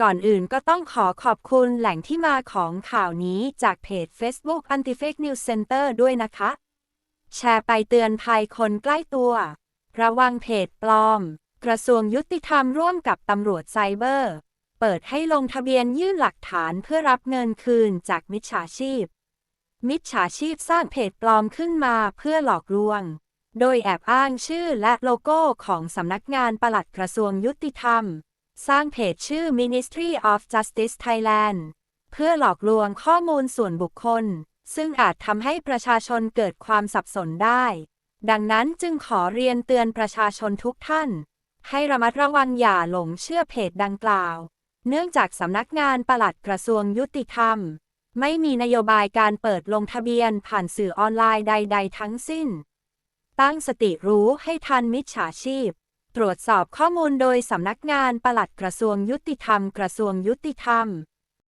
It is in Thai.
ก่อนอื่นก็ต้องขอขอบคุณแหล่งที่มาของข่าวนี้จากเพจ Facebook Anti-Fake News Center ด้วยนะคะ แชร์ไปเตือนภัยคนใกล้ตัว ระวังเพจปลอม กระทรวงยุติธรรมร่วมกับตำรวจไซเบอร์ เปิดให้ลงทะเบียนยื่นหลักฐานเพื่อรับเงินคืนจากมิจฉาชีพ มิจฉาชีพสร้างเพจปลอมขึ้นมาเพื่อหลอกลวง โดยแอบอ้างชื่อและโลโก้ของสำนักงานปลัดกระทรวงยุติธรรม สร้างเพจชื่อ Ministry of Justice Thailand เพื่อหลอกลวงข้อมูลส่วนบุคคล ซึ่งอาจทำให้ประชาชนเกิดความสับสนได้ ดังนั้นจึงขอเรียนเตือนประชาชนทุกท่าน ให้ระมัดระวังอย่าหลงเชื่อเพจดังกล่าว เนื่องจากสำนักงานปลัดกระทรวงยุติธรรม ไม่มีนโยบายการเปิดลงทะเบียนผ่านสื่อออนไลน์ใด ๆ ทั้งสิ้น ตั้งสติรู้ให้ทันมิจฉาชีพ ตรวจสอบข้อมูลโดยสำนักงานปลัดกระทรวงยุติธรรมกระทรวงยุติธรรม